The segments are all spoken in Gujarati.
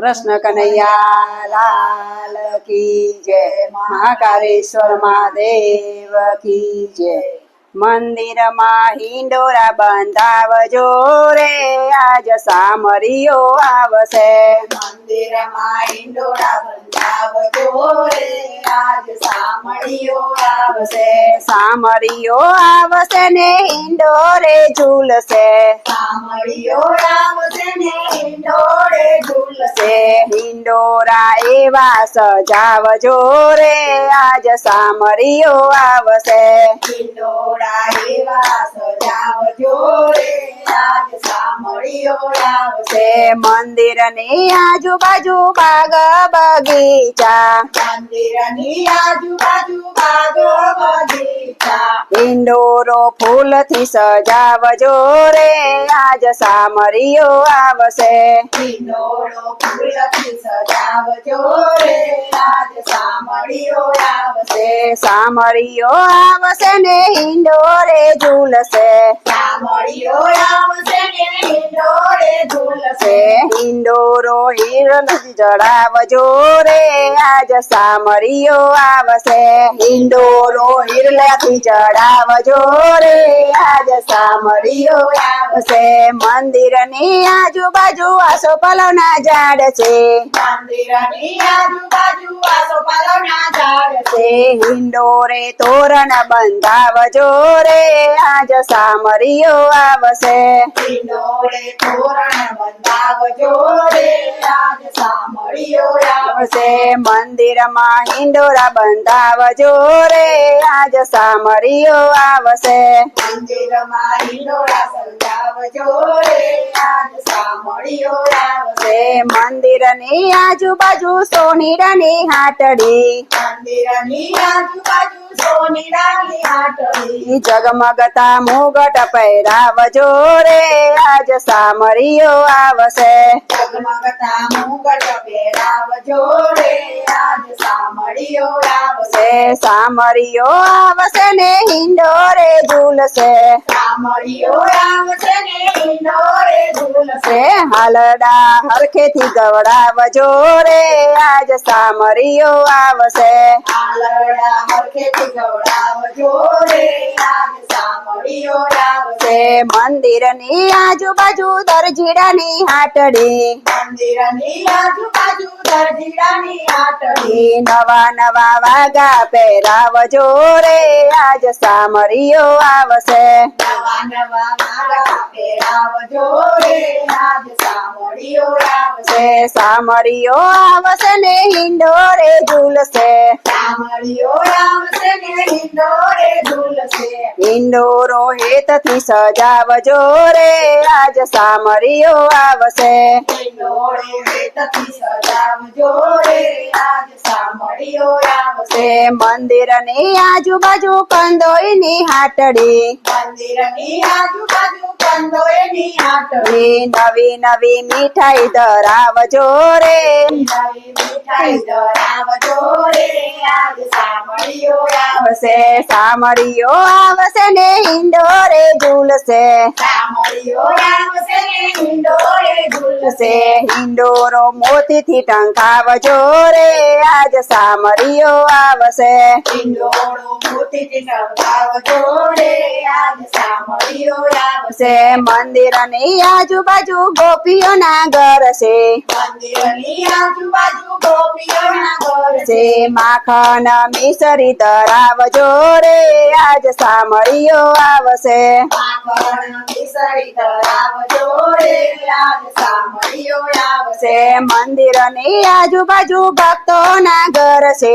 કૃષ્ણ કનૈયા લાલ કી જય મહાકાલેશ્વર મહાદેવ કી જય મંદિરમાં હિંડોરા બંધાવજો રે આજ સામરીઓ આવશે મંદિરમાં હિંડોરા બંધાવજો રે આજ સામરીઓ આવશે સામરીઓ આવશે ને હિંડોરે ઝૂલશે સામરીઓ આવશે ને હિંડોરે છે હિંડોરા એવા સજાવજો રે આજ સામરીઓ આવશે ઇન્ડોરા योला से मंदिर ने आजो बाजू बाग बगीचा मंदिर ने आजो बाजू बाग बगीचा हिंडो रो फूल થી સજાવજો રે આજ સામરીયો આવશે હિंडो रो ફૂલ થી સજાવજો રે આજ સામરીયો આવશે સામરીયો આવશે ને હિન્ડો રે જૂનસે સામરીયો આવશે ને હિન્ડો રે જોડે ઝૂલશે ઇન્ડોરો હિરણથી ચડાવજો રે આજ સામરીઓ આવશે ઇન્ડોરો હિરણથી ચડાવજો રે આજ સામરીઓ આવશે મંદિરની આજુબાજુ આસોપાલવના ઝાડ છે મંદિરની આજુબાજુ આસોપાલવના ઝાડ છે ઇન્ડોરે તોરણ બંધાવજો રે આજ સામરીઓ આવશે ઇન્ડોરે ધોરણ બંધાવજો બેડા સે મંદિર માં હિન્દોરા બંદાવ જોરે આજ સામરીયો આવસે મંદિર માં હિન્દોરા સંતાવ જોરે આજ સામરીયો આવસે મંદિર ની આજુબાજુ સોનીડ ની હાટડી મંદિર ની આજુબાજુ સોનીડ ની હાટડી જગમગતા મોઘટ પર આવજોરે આજ સામરીયો આવસે માંગતા મુગટ વેરાવ જોડે આજ સામળિયો આવશે સામળિયો આવશે ને હિંડોરે ઝૂલશે સામળિયો આવશે ને હિંડોરે ઝૂલશે હાલડા હરખેથી ગવડાવજો રે આજ સામળિયો આવશે હાલડા હરખેથી ગવડાવજો રે આજ मंदिर ने आजू बाजू दर्जीरा ने हाटड़े मंदिर हाटड़े नवा नवा वागा पेरा वजोरे आज सामरियो आवसे आज सामरियो आवसे सामरियो आवसे ने हिंडोरे झूलसे सामरियो आवसे હેતથી સજાવજો રે આજ સામરીઓ આવશે મંદિર ની આજુબાજુ કંદોઈ ની હાટડી મંદિર ની આજુબાજુ કંદોઈ ની હાટડી નવી નવી મીઠાઈ ધરાવજો રે નવી મીઠાઈ ધરાવજો રે આજ સામરીઓ આવશે સામરીઓ આવશે ને ઢંઢોરે ઝૂલશે સે હિંડોરો મોતી થી ટંકાવજો રે આજ સામરિયો આવશે મંદિર ની આજુબાજુ ગોપીઓ ના ઘર છે માખન મિસરી તરાવજો રે આજ સામરિયો આવશે પણ મંદિર ની આજુબાજુ ભક્તો ના ઘર છે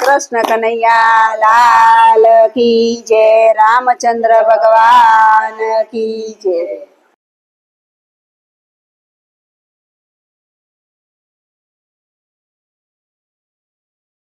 कृष्ण कन्हैया लाल की जय रामचंद्र भगवान की जय